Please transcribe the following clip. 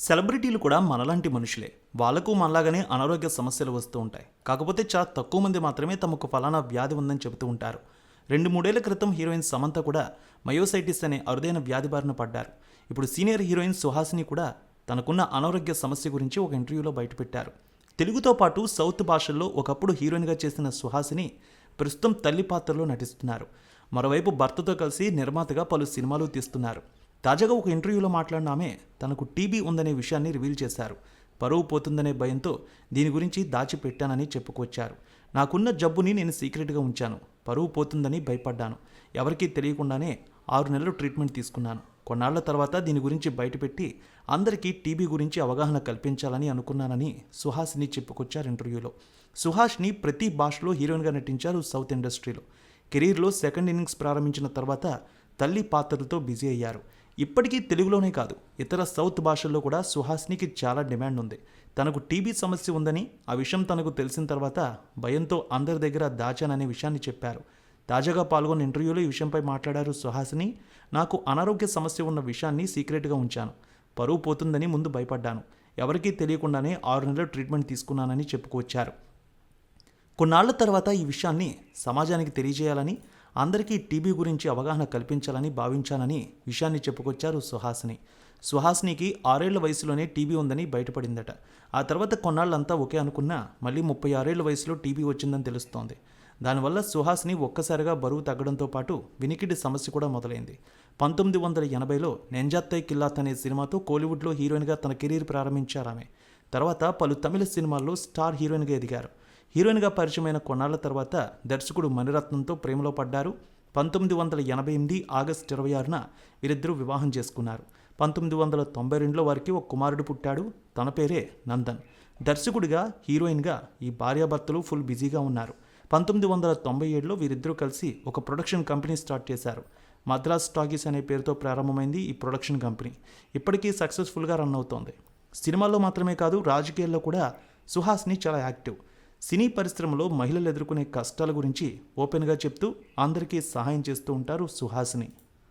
సెలబ్రిటీలు కూడా మనలాంటి మనుషులే. వాళ్ళకు మనలాగానే అనారోగ్య సమస్యలు వస్తూ ఉంటాయి. కాకపోతే చాలా తక్కువ మంది మాత్రమే తమకు ఫలానా వ్యాధి ఉందని చెబుతూ ఉంటారు. రెండు మూడేళ్ళ క్రితం హీరోయిన్ సమంత కూడా మయోసైటిస్ అనే అరుదైన వ్యాధి బారిన పడ్డారు. ఇప్పుడు సీనియర్ హీరోయిన్ సుహాసిని కూడా తనకున్న అనారోగ్య సమస్య గురించి ఒక ఇంటర్వ్యూలో బయటపెట్టారు. తెలుగుతో పాటు సౌత్ భాషల్లో ఒకప్పుడు హీరోయిన్గా చేసిన సుహాసిని ప్రస్తుతం తల్లి పాత్రలో నటిస్తున్నారు. మరోవైపు భర్తతో కలిసి నిర్మాతగా పలు సినిమాలు తీస్తున్నారు. తాజాగా ఒక ఇంటర్వ్యూలో మాట్లాడిన ఆమె తనకు టీబీ ఉందనే విషయాన్ని రివీల్ చేశారు. పరువు పోతుందనే భయంతో దీని గురించి దాచిపెట్టానని చెప్పుకొచ్చారు. నాకున్న జబ్బుని నేను సీక్రెట్గా ఉంచాను. పరువు పోతుందని భయపడ్డాను. ఎవరికీ తెలియకుండానే ఆరు నెలలు ట్రీట్మెంట్ తీసుకున్నాను. కొన్నాళ్ళ తర్వాత దీని గురించి బయటపెట్టి అందరికీ టీబీ గురించి అవగాహన కల్పించాలని అనుకున్నానని సుహాస్ని చెప్పుకొచ్చారు ఇంటర్వ్యూలో. సుహాష్ని ప్రతి భాషలో హీరోయిన్గా నటించారు సౌత్ ఇండస్ట్రీలో. కెరీర్లో సెకండ్ ఇన్నింగ్స్ ప్రారంభించిన తర్వాత తల్లి పాత్రలతో బిజీ అయ్యారు. ఇప్పటికీ తెలుగులోనే కాదు ఇతర సౌత్ భాషల్లో కూడా సుహాసినికి చాలా డిమాండ్ ఉంది తనకు టీబీ సమస్య ఉందని ఆ విషయం తనకు తెలిసిన తర్వాత భయంతో అందరి దగ్గర దాచాననే విషయాన్ని చెప్పారు. తాజాగా పాల్గొన్న ఇంటర్వ్యూలో ఈ విషయంపై మాట్లాడారు సుహాసిని నాకు అనారోగ్య సమస్య ఉన్న విషయాన్ని సీక్రెట్గా ఉంచాను. పరువు పోతుందని ముందు భయపడ్డాను. ఎవరికీ తెలియకుండానే ఆరు నెలలు ట్రీట్మెంట్ తీసుకున్నానని చెప్పుకొచ్చారు. కొన్నాళ్ళ తర్వాత ఈ విషయాన్ని సమాజానికి తెలియజేయాలని అందరికీ టీబీ గురించి అవగాహన కల్పించాలని భావించానని విషయాన్ని చెప్పుకొచ్చారు సుహాసిని. సుహాసినికి ఆరేళ్ళ వయసులోనే టీబీ ఉందని బయటపడిందట. ఆ తర్వాత కొన్నాళ్ళంతా ఒకే అనుకున్నా మళ్ళీ ముప్పై ఆరేళ్ళ వయసులో టీబీ వచ్చిందని తెలుస్తోంది. దానివల్ల సుహాసిని ఒక్కసారిగా బరువు తగ్గడంతో పాటు వినికిడి సమస్య కూడా మొదలైంది. పంతొమ్మిది వందల ఎనభైలో నెంజాత్తై కిల్లాత్ అనే సినిమాతో కోలీవుడ్లో హీరోయిన్గా తన కెరీర్ ప్రారంభించారు ఆమె తర్వాత పలు తమిళ సినిమాల్లో స్టార్ హీరోయిన్గా ఎదిగారు. హీరోయిన్గా పరిచయమైన కొన్నాళ్ళ తర్వాత దర్శకుడు మణిరత్నంతో ప్రేమలో పడ్డారు. పంతొమ్మిది వందల ఎనభై ఎనిమిది ఆగస్టు ఇరవై ఆరున వీరిద్దరూ వివాహం చేసుకున్నారు. పంతొమ్మిది వందల తొంభై రెండులో వారికి ఒక కుమారుడు పుట్టాడు. తన పేరే నందన్. దర్శకుడిగా హీరోయిన్గా ఈ భార్యాభర్తలు ఫుల్ బిజీగా ఉన్నారు. పంతొమ్మిది వందల తొంభై ఏడులో వీరిద్దరూ కలిసి ఒక ప్రొడక్షన్ కంపెనీ స్టార్ట్ చేశారు. మద్రాస్ టాకీస్ అనే పేరుతో ప్రారంభమైంది ఈ ప్రొడక్షన్ కంపెనీ. ఇప్పటికీ సక్సెస్ఫుల్గా రన్ అవుతోంది. సినిమాల్లో మాత్రమే కాదు రాజకీయాల్లో కూడా సుహాస్ని చాలా యాక్టివ్. సినీ పరిశ్రమలో మహిళలు ఎదుర్కొనే కష్టాల గురించి ఓపెన్గా చెప్తూ అందరికీ సహాయం చేస్తూ ఉంటారు సుహాసిని.